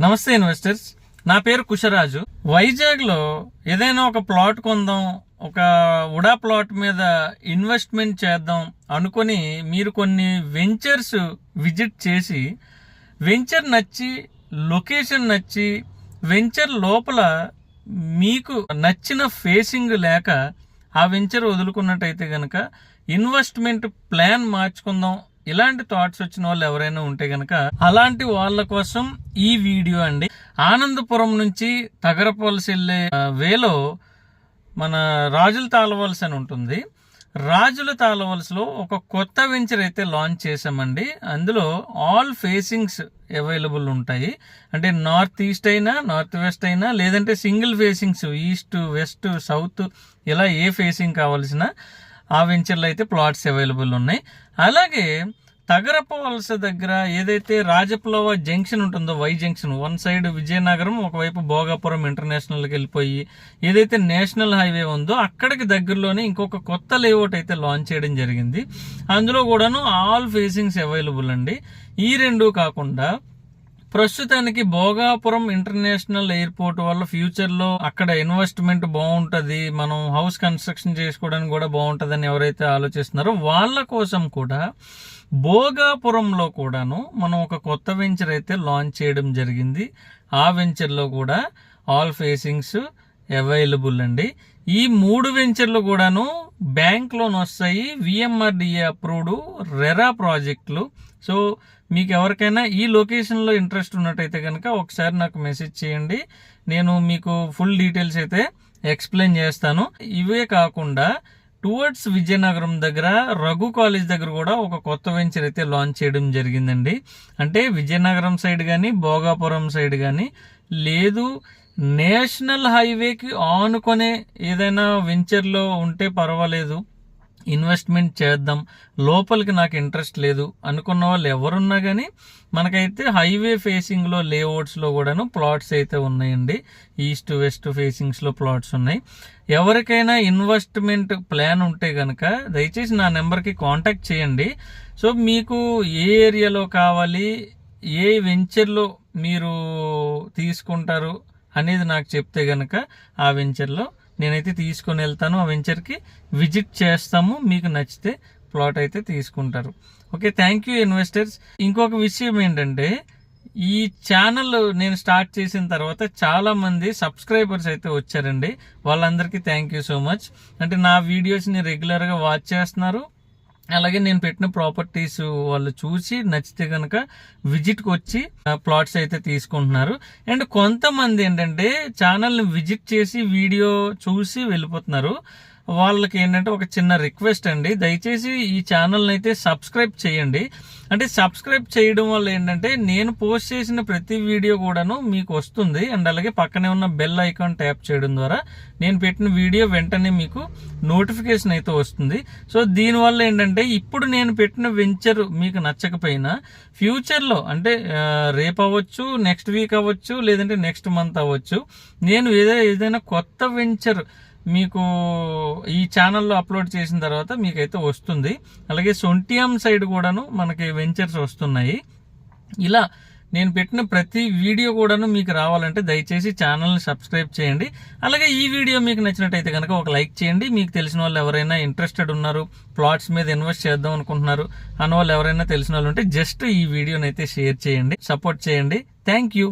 నమస్తే ఇన్వెస్టర్స్. నా పేరు కుషరాజు వైజాగ్లో ఏదైనా ఒక ప్లాట్ కొందాం ఒక ఉడా ప్లాట్ మీద ఇన్వెస్ట్మెంట్ చేద్దాం అనుకొని మీరు కొన్ని వెంచర్స్ విజిట్ చేసి వెంచర్ నచ్చి లొకేషన్ నచ్చి వెంచర్ లోపల మీకు నచ్చిన ఫేసింగ్ లేక ఆ వెంచర్ వదులుకున్నట్టయితే గనక ఇన్వెస్ట్మెంట్ ప్లాన్ మార్చుకుందాం ఇలాంటి థాట్స్ వచ్చిన వాళ్ళు ఎవరైనా ఉంటే గనక అలాంటి వాళ్ళ కోసం ఈ వీడియో అండి. ఆనందపురం నుంచి తగరపల్స్ వెళ్ళే వేలో మన రాజులు తాళవలసి అని ఉంటుంది. రాజుల తాళవలసలో ఒక కొత్త వెంచర్ అయితే లాంచ్ చేసామండి అందులో ఆల్ ఫేసింగ్స్ అవైలబుల్ ఉంటాయి. అంటే నార్త్ ఈస్ట్ అయినా నార్త్ వెస్ట్ అయినా లేదంటే single facings east west south ఇలా ఏ ఫేసింగ్ కావాల్సిన ఆ వెంచర్లో అయితే ప్లాట్స్ అవైలబుల్ ఉన్నాయి. అలాగే తగరప్ప వలస దగ్గర ఏదైతే రాజప్లవ జంక్షన్ ఉంటుందో Y junction one side Vizianagaram ఒకవైపు భోగాపురం ఇంటర్నేషనల్కి వెళ్ళిపోయి ఏదైతే నేషనల్ హైవే ఉందో అక్కడికి దగ్గరలోనే ఇంకొక కొత్త లేఅవుట్ అయితే లాంచ్ చేయడం జరిగింది. అందులో కూడాను ఆల్ ఫేసింగ్స్ అవైలబుల్ అండి. ఈ రెండు కాకుండా ప్రస్తుతానికి భోగాపురం ఇంటర్నేషనల్ ఎయిర్పోర్ట్ వల్ల ఫ్యూచర్లో అక్కడ ఇన్వెస్ట్మెంట్ బాగుంటది మనం హౌస్ కన్స్ట్రక్షన్ చేసుకోవడానికి కూడా బాగుంటదని ఎవరైతే ఆలోచిస్తున్నారో వాళ్ళ కోసం కూడా భోగాపురంలో కూడాను మనం ఒక కొత్త వెంచర్ అయితే లాంచ్ చేయడం జరిగింది. ఆ వెంచర్లో కూడా ఆల్ ఫేసింగ్స్ అవైలబుల్ అండి. ఈ మూడు వెంచర్లు కూడాను బ్యాంక్ లోన్ వస్తాయి విఎంఆర్డిఏ అప్రూవ్డ్ రెరా ప్రాజెక్టులు సో మీకు ఎవరికైనా ఈ లొకేషన్లో ఇంట్రెస్ట్ ఉన్నట్టయితే కనుక ఒకసారి నాకు మెసేజ్ చేయండి. నేను మీకు ఫుల్ డీటెయిల్స్ అయితే ఎక్స్ప్లెయిన్ చేస్తాను. ఇవే కాకుండా టువర్డ్స్ విజయనగరం దగ్గర రఘు కాలేజ్ దగ్గర కూడా ఒక కొత్త వెంచర్ అయితే లాంచ్ చేయడం జరిగిందండి. అంటే విజయనగరం సైడ్ కానీ భోగాపురం సైడ్ కానీ లేదు నేషనల్ హైవేకి ఆనుకునే ఏదైనా వెంచర్లో ఉంటే పర్వాలేదు. ఇన్వెస్ట్మెంట్ చేద్దాం లోపలికి నాకు ఇంట్రెస్ట్ లేదు అనుకున్న వాళ్ళు ఎవరున్నా కానీ మనకైతే హైవే ఫేసింగ్లో లేఅవుట్స్లో కూడాను ప్లాట్స్ అయితే ఉన్నాయండి. ఈస్ట్ వెస్ట్ ఫేసింగ్స్లో ప్లాట్స్ ఉన్నాయి. ఎవరికైనా ఇన్వెస్ట్మెంట్ ప్లాన్ ఉంటే కనుక దయచేసి నా నెంబర్కి కాంటాక్ట్ చేయండి. సో మీకు ఏ ఏరియాలో కావాలి ఏ వెంచర్లో మీరు తీసుకుంటారు అనేది నాకు చెప్తే గనక ఆ వెంచర్లో నేనైతే తీసుకొని వెళ్తాను ఆ వెంచర్కి విజిట్ చేస్తాము మీకు నచ్చితే ప్లాట్ అయితే తీసుకుంటారు. Okay thank you investors. ఇంకొక విషయం ఏంటంటే ఈ ఛానల్ నేను స్టార్ట్ చేసిన తర్వాత చాలా మంది సబ్స్క్రైబర్స్ అయితే వచ్చారండి. వాళ్ళందరికీ థ్యాంక్ యూ సో మచ్. అంటే నా వీడియోస్ని రెగ్యులర్గా వాచ్ చేస్తున్నారు. అలాగే నేను పెట్టిన ప్రాపర్టీస్ వాళ్ళు చూసి నచ్చితే కనుక విజిట్కి వచ్చి ప్లాట్స్ అయితే తీసుకుంటున్నారు. అండ్ కొంతమంది ఏంటంటే ఛానల్ని విజిట్ చేసి వీడియో చూసి వెళ్ళిపోతున్నారు. వాళ్ళకి ఏంటంటే ఒక చిన్న రిక్వెస్ట్ అండి. దయచేసి ఈ ఛానల్ని అయితే సబ్స్క్రైబ్ చేయండి. అంటే సబ్స్క్రైబ్ చేయడం వల్ల ఏంటంటే నేను పోస్ట్ చేసిన ప్రతి వీడియో కూడాను మీకు వస్తుంది. అండ్ అలాగే పక్కనే ఉన్న బెల్ ఐకాన్ ట్యాప్ చేయడం ద్వారా నేను పెట్టిన వీడియో వెంటనే మీకు నోటిఫికేషన్ అయితే వస్తుంది. సో దీనివల్ల ఏంటంటే ఇప్పుడు నేను పెట్టిన వెంచర్ మీకు నచ్చకపోయినా ఫ్యూచర్లో అంటే రేపు అవ్వచ్చు నెక్స్ట్ వీక్ అవ్వచ్చు లేదంటే నెక్స్ట్ మంత్ అవ్వచ్చు నేను ఏదో ఏదైనా కొత్త వెంచర్ మీకు ఈ ఛానల్లో అప్లోడ్ చేసిన తర్వాత మీకైతే వస్తుంది. అలాగే సొంటియాం సైడ్ కూడాను మనకి వెంచర్స్ వస్తున్నాయి. ఇలా నేను పెట్టిన ప్రతి వీడియో కూడాను మీకు రావాలంటే దయచేసి ఛానల్ని సబ్స్క్రైబ్ చేయండి. అలాగే ఈ వీడియో మీకు నచ్చినట్టయితే కనుక ఒక లైక్ చేయండి. మీకు తెలిసిన వాళ్ళు ఎవరైనా ఇంట్రెస్టెడ్ ఉన్నారు ప్లాట్స్ మీద ఇన్వెస్ట్ చేద్దాం అనుకుంటున్నారు అన్న వాళ్ళు ఎవరైనా తెలిసిన వాళ్ళు ఉంటే జస్ట్ ఈ వీడియోని అయితే షేర్ చేయండి సపోర్ట్ చేయండి. Thank you